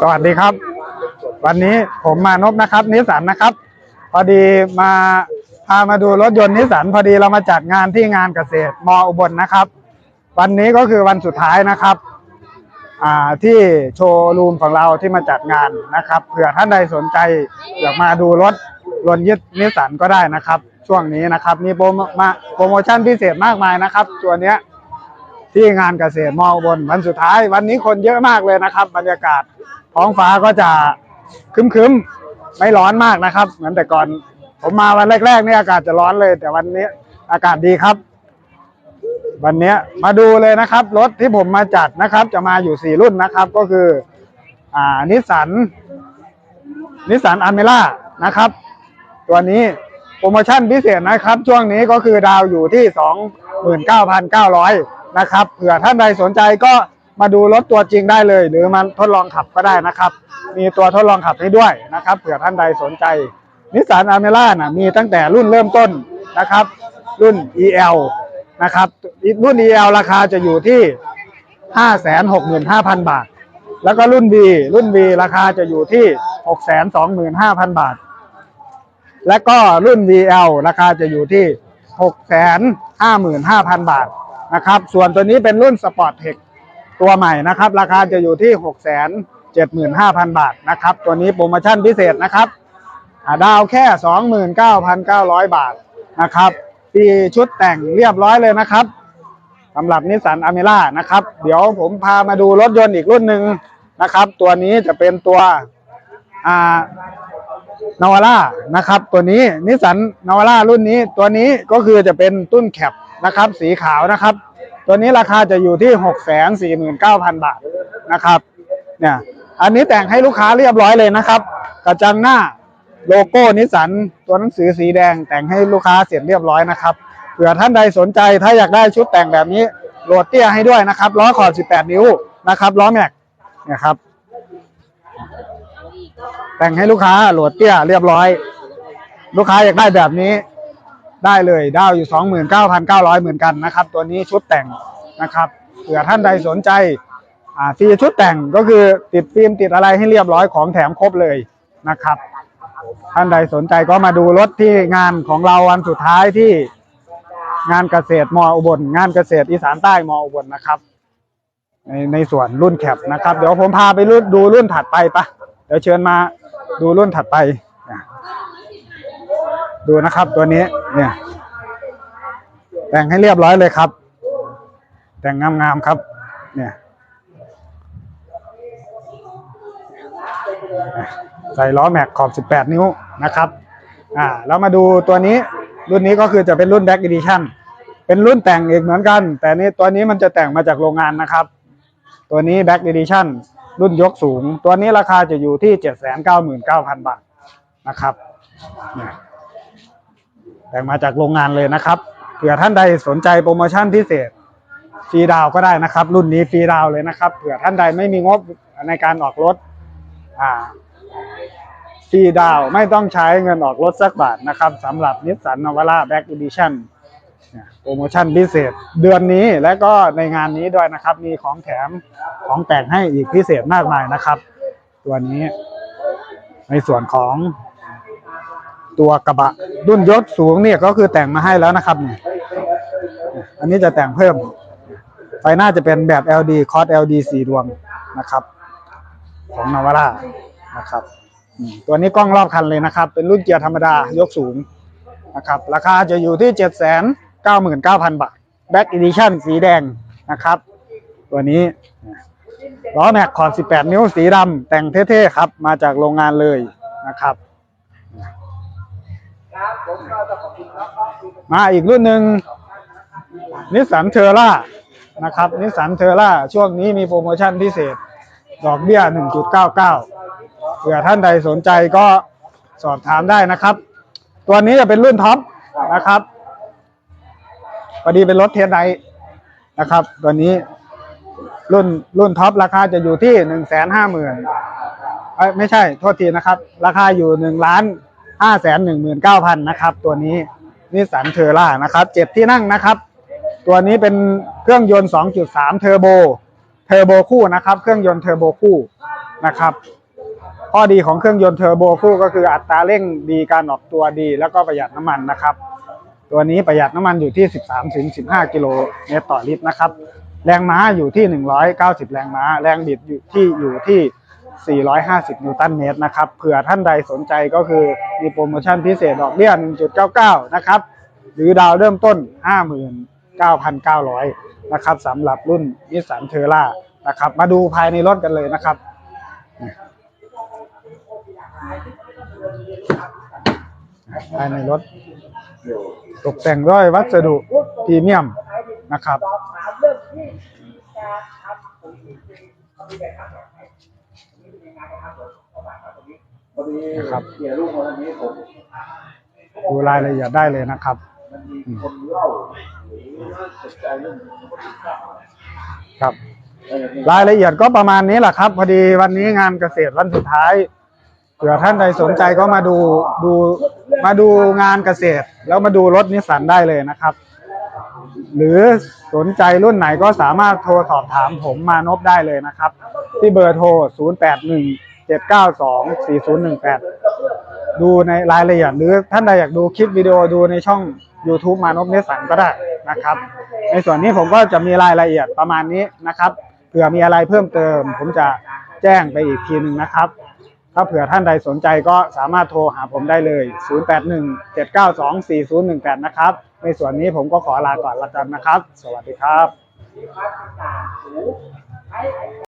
สวัสดีครับ วันนี้ผมมานพนะครับ นิสสันนะครับ พอดีมาพามาดูรถยนต์นิสสันพอดีเรามาจัดงานที่งานเกษตรมอุบลนะครับ วันนี้ก็คือวันสุดท้ายนะครับอ่าที่โชว์รูมของเราที่มาจัดงานนะครับเผื่อท่านใดสนใจอยากมาดูรถรถยึดนิสสันก็ได้นะครับ ช่วงนี้นะครับมีโปรโมมาโปรโมชั่นพิเศษมากมายนะครับ ตัวเนี้ย ที่งานเกษตรมอบนวันสุดท้าย วันนี้คนเยอะมากเลยนะครับ บรรยากาศท้องฟ้าก็จะคึ้มๆไม่ร้อนมากนะครับ เหมือนแต่ก่อน ผมมาวันแรกๆนี่อากาศจะร้อนเลย แต่วันนี้อากาศดีครับ วันนี้มาดูเลยนะครับ รถที่ผมมาจัดนะครับ จะมาอยู่สี่รุ่นนะครับ ก็คือ อ่านิสสันนิสสันอันเมล่านะครับ ตัวนี้โปรโมชั่นพิเศษนะครับ ช่วงนี้ก็คือดาวอยู่ที่29,900น นะครับ เผื่อท่านใดสนใจก็มาดูรถตัวจริงได้เลย หรือมาทดลองขับก็ได้นะครับ มีตัวทดลองขับให้ด้วยนะครับ เผื่อท่านใดสนใจนิสสันอ r เมล่านะมีตั้งแต่รุ่นเริ่มต้นนะครับ รุ่น EL นะครับรุ่น EL ราคาจะอยู่ที่ 565,000 บาท แล้วก็รุ่น V รุ่น V ราคาจะอยู่ที่ 625,000 บาท และก็รุ่น VL ราคาจะอยู่ที่ 655,000 บาท นะครับ ส่วนตัวนี้เป็นรุ่น Sport Tech ตัวใหม่นะครับ ราคาจะอยู่ที่ 675,000 บาทนะครับ ตัวนี้โปรโมชั่นพิเศษนะครับอ่าดาวแค่ 29,900 บาทนะครับปีชุดแต่งเรียบร้อยเลยนะครับสำหรับนิสสันอเมร่านะครับ เดี๋ยวผมพามาดูรถยนต์อีกรุ่นหนึ่งนะครับ ตัวนี้จะเป็นตัวนาวาร่านะครับ ตัวนี้นิสสันนาวาร่ารุ่นนี้ตัวนี้ก็คือจะเป็นตุ้นแคป นะครับ สีขาวนะครับ ตัวนี้ราคาจะอยู่ที่หกแสนสี่หมื่นเก้าพันบาทนะครับเนี่ยอันนี้แต่งให้ลูกค้าเรียบร้อยเลยนะครับ กระจังหน้าโลโก้นิสสันตัวหนังสือสีแดงแต่งให้ลูกค้าเสร็จเรียบร้อยนะครับเผื่อท่านใดสนใจถ้าอยากได้ชุดแต่งแบบนี้โหลดเตี้ยให้ด้วยนะครับล้อขอบ 18 นิ้วนะครับล้อแม็กเนี่ยครับ แต่งให้ลูกค้าโหลดเตี้ยเรียบร้อย ลูกค้าอยากได้แบบนี้ ได้เลยดาวอยู่ 29,900 เหมือนกันนะครับ ตัวนี้ชุดแต่งนะครับเผื่อท่านใดสนใจอ่าฟรีชุดแต่งก็คือติดฟิล์มติดอะไรให้เรียบร้อยของแถมครบเลยนะครับ ท่านใดสนใจก็มาดูรถที่งานของเราวันสุดท้ายที่งานเกษตรมออุบลงานเกษตรอีสานใต้มออุบลนะครับ ในในส่วนรุ่นแคปนะครับ เดี๋ยวผมพาไปรุ่นดูรุ่นถัดไปปะเดี๋ยวเชิญมาดูรุ่นถัดไป ดูนะครับตัวนี้เนี่ย แต่งให้เรียบร้อยเลยครับ แต่งงามๆครับ เนี่ยใส่ล้อแม็กขอบ 18 นิ้วนะครับอ่าแล้วมาดูตัวนี้รุ่นนี้ก็คือจะเป็นรุ่น Back Edition เป็นรุ่นแต่งอีกเหมือนกัน แต่นี่ตัวนี้มันจะแต่งมาจากโรงงานนะครับ ตัวนี้ Back Edition รุ่นยกสูง ตัวนี้ราคาจะอยู่ที่ 799,000 บาทนะครับเนี่ย แต่งมาจากโรงงานเลยนะครับเผื่อท่านใดสนใจโปรโมชั่นพิเศษฟรีดาวก็ได้นะครับ รุ่นนี้ฟรีดาวเลยนะครับเผื่อท่านใดไม่มีงบในการออกรถอ่าฟรีดาวไม่ต้องใช้เงินออกรถสักบาทนะครับสำหรับนิสสันนวาร่าแบ็กอีดิชั่นโปรโมชั่นพิเศษเดือนนี้และก็ในงานนี้ด้วยนะครับ มีของแถมของแต่งให้อีกพิเศษมากมายนะครับ ตัวนี้ในส่วนของ ตัวกระบะรุ่นยศสูงเนี่ยก็คือแต่งมาให้แล้วนะครับเนี่ยอันนี้จะแต่งเพิ่ม ไฟหน้าจะเป็นแบบ LD คอร์ส LD สี่ดวงนะครับ ของนาวาร่านะครับ ตัวนี้กล้องรอบคันเลยนะครับ เป็นรุ่นเกียร์ธรรมดายกสูงนะครับ ราคาจะอยู่ที่เจ็ดแสนเก้าหมื่นเก้าพันบาทแบ็กอีดิชั่นสีแดงนะครับ ตัวนี้ล้อแม็กขอบ18 นิ้วสีดำแต่งเท่ๆครับ มาจากโรงงานเลยนะครับ มาอีกรุ่นหนึ่งนิสสันเทอร่านะครับนิสสันเทอร่าช่วงนี้มีโปรโมชั่นพิเศษ ดอกเบี้ย 1.99 เผื่อท่านใดสนใจก็สอบถามได้นะครับ ตัวนี้จะเป็นรุ่นท็อปนะครับพอดีเป็นรถเทสไดนะครับ ตัวนี้รุ่นรุ่นท็อปราคาจะอยู่ที่หนึ่งแสนห้าหมื่นไม่ใช่ โทษทีนะครับ ราคาอยู่หนึ่งล้าน ห้าแสนหนึ่งหมื่นเก้าพันนะครับ ตัวนี้นิสสันเทอร่านะครับเจ็ดที่นั่งนะครับ ตัวนี้เป็นเครื่องยนต์2.3เทอร์โบเทอร์โบคู่นะครับ เครื่องยนต์เทอร์โบคู่นะครับ ข้อดีของเครื่องยนต์เทอร์โบคู่ก็คืออัตราเร่งดีการออกตัวดี แล้วก็ประหยัดน้ำมันนะครับ ตัวนี้ประหยัดน้ำมันอยู่ที่ 13ถึง15 กิโลเมตรต่อลิตรนะครับ แรงม้าอยู่ที่ 190 แรงม้า แรงบิดอยู่ที่อยู่ที่ 450 นิวตันเมตรนะครับเผื่อท่านใดสนใจก็คือมีโปรโมชั่นพิเศษดอกเบี้ย 1.99 นะครับ หรือดาวเริ่มต้น 59,900 นะครับสำหรับรุ่นนิสสันเทอร่านะครับมาดูภายในรถกันเลยนะครับภายในรถ ตกแต่งด้วยวัสดุพรีเมียมนะครับ นะครับเกี่ยวลูกคนนี้ผมดูรายละเอียดได้เลยนะครับครับ รายละเอียดก็ประมาณนี้แหละครับ พอดีวันนี้งานเกษตรวันสุดท้ายเผื่อท่านใดสนใจก็มาดูดูมาดูงานเกษตร แล้วมาดูรถนิสสันได้เลยนะครับ หรือสนใจรุ่นไหนก็สามารถโทรสอบถามผมมานพได้เลยนะครับ ที่เบอร์โทร 081 792 4018 ดูในรายละเอียดหรือท่านใดอยากดูคลิปวิดีโอดูในช่อง YouTube มานพนิสสันก็ได้นะครับ ในส่วนนี้ผมก็จะมีรายละเอียดประมาณนี้นะครับเผื่อมีอะไรเพิ่มเติม ผมจะแจ้งไปอีกทีหนึ่งนะครับ ถ้าเผื่อท่านใดสนใจก็สามารถโทรหาผมได้เลย 0817924018 นะครับ ในส่วนนี้ผมก็ขอลาก่อนละกันนะครับ สวัสดีครับ